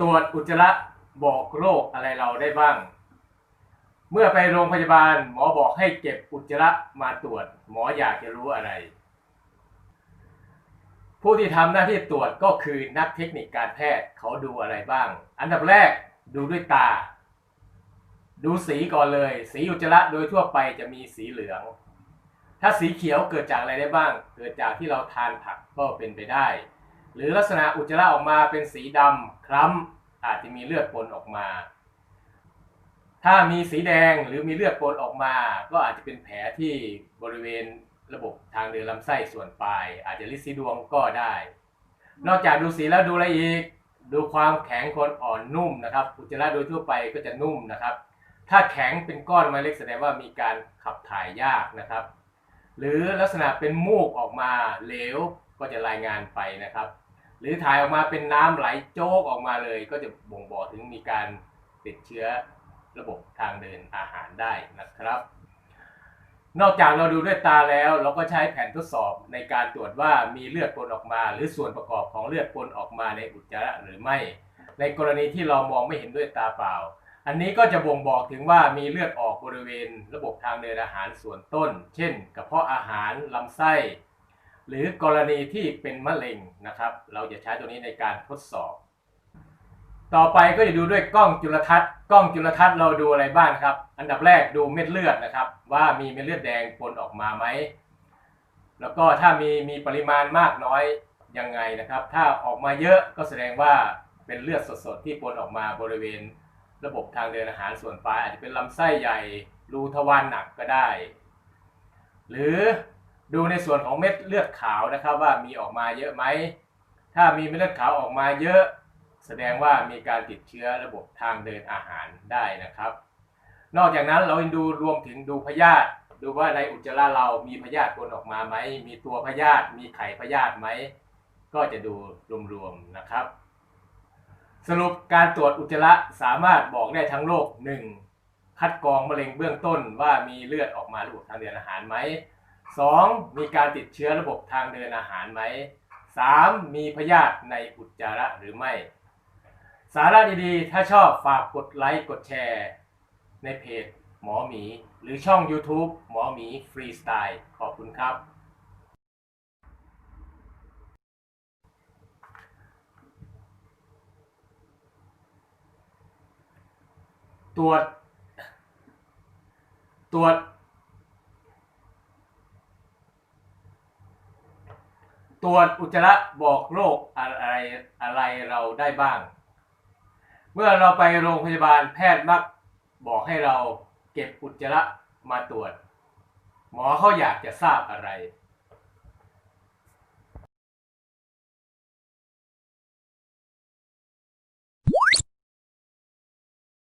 ตรวจอุจจาระบอกโรคอะไรเราได้บ้าง เมื่อไปโรงพยาบาลหมอบอกให้เก็บอุจจาระมาตรวจ หมออยากจะรู้อะไร ผู้ที่ทำหน้าที่ตรวจก็คือนักเทคนิคการแพทย์เขาดูอะไรบ้าง อันดับแรกดูด้วยตา ดูสีก่อนเลย สีอุจจาระโดยทั่วไปจะมีสีเหลือง ถ้าสีเขียวเกิดจากอะไรได้บ้าง เกิดจากที่เราทานผักก็เป็นไปได้ หรือลักษณะอุจจาระออกมาเป็นสีดำคล้ำอาจจะมีเลือดปนออกมา ถ้ามีสีแดงหรือมีเลือดปนออกมา ก็อาจจะเป็นแผลที่บริเวณระบบทางเดินลำไส้ส่วนปลาย อาจจะลิซีดวงก็ได้ นอกจากดูสีแล้วดูอะไรอีก ดูความแข็งคนอ่อนนุ่มนะครับ อุจจาระโดยทั่วไปก็จะนุ่มนะครับ ถ้าแข็งเป็นก้อนมาเล็กแสดงว่ามีการขับถ่ายยากนะครับ หรือลักษณะเป็นมูกออกมาเหลวก็จะรายงานไปนะครับ หรือถ่ายออกมาเป็นน้ำไหลโจกออกมาเลย ก็จะบ่งบอกถึงมีการติดเชื้อระบบทางเดินอาหารได้นะครับ นอกจากเราดูด้วยตาแล้ว เราก็ใช้แผ่นทดสอบในการตรวจว่ามีเลือดปนออกมา หรือส่วนประกอบของเลือดปนออกมาในอุจจาระหรือไม่ ในกรณีที่เรามองไม่เห็นด้วยตาเปล่า อันนี้ก็จะบ่งบอกถึงว่ามีเลือดออกบริเวณระบบทางเดินอาหารส่วนต้น เช่น กระเพาะอาหารลำไส้ หรือกรณีที่เป็นมะเร็งนะครับ เราจะใช้ตัวนี้ในการทดสอบ ต่อไปก็จะดูด้วยกล้องจุลทรรศน์ กล้องจุลทรรศน์เราดูอะไรบ้างครับ อันดับแรกดูเม็ดเลือดนะครับ ว่ามีเม็ดเลือดแดงปนออกมาไหม แล้วก็ถ้ามีมีปริมาณมากน้อยยังไงนะครับ ถ้าออกมาเยอะก็แสดงว่าเป็นเลือดสดๆที่ปนออกมาบริเวณ ระบบทางเดินอาหารส่วนปลายอาจจะเป็นลำไส้ใหญ่รูทวารหนักก็ได้ หรือดูในส่วนของเม็ดเลือดขาวนะครับว่ามีออกมาเยอะไหม ถ้ามีเม็ดเลือดขาวออกมาเยอะ แสดงว่ามีการติดเชื้อระบบทางเดินอาหารได้นะครับ นอกจากนั้นเราดูรวมถึงดูพยาธิดูว่าในอุจจาระเรามีพยาธิปนออกมาไหม มีตัวพยาธิมีไข่พยาธิไหม ก็จะดูรวมๆนะครับ สรุปการตรวจอุจจาระสามารถบอกได้ทั้งโรค 1. คัดกรองมะเร็งเบื้องต้นว่ามีเลือดออกมาระบบทางเดินอาหารไหม 2. มีการติดเชื้อระบบทางเดินอาหารไหม 3. มีพยาธิในอุจจาระหรือไม่ สาระดีๆ ถ้าชอบฝากกดไลค์กดแชร์ ในเพจหมอหมี หรือช่อง YouTube หมอหมีฟรีสไตล์ขอบคุณครับ ตรวจ ตรวจ ตรวจอุจจาระบอกโรคอะไรอะไรเราได้บ้าง เมื่อเราไปโรงพยาบาลแพทย์มักบอกให้เราเก็บอุจจาระมาตรวจ หมอเขาอยากจะทราบอะไร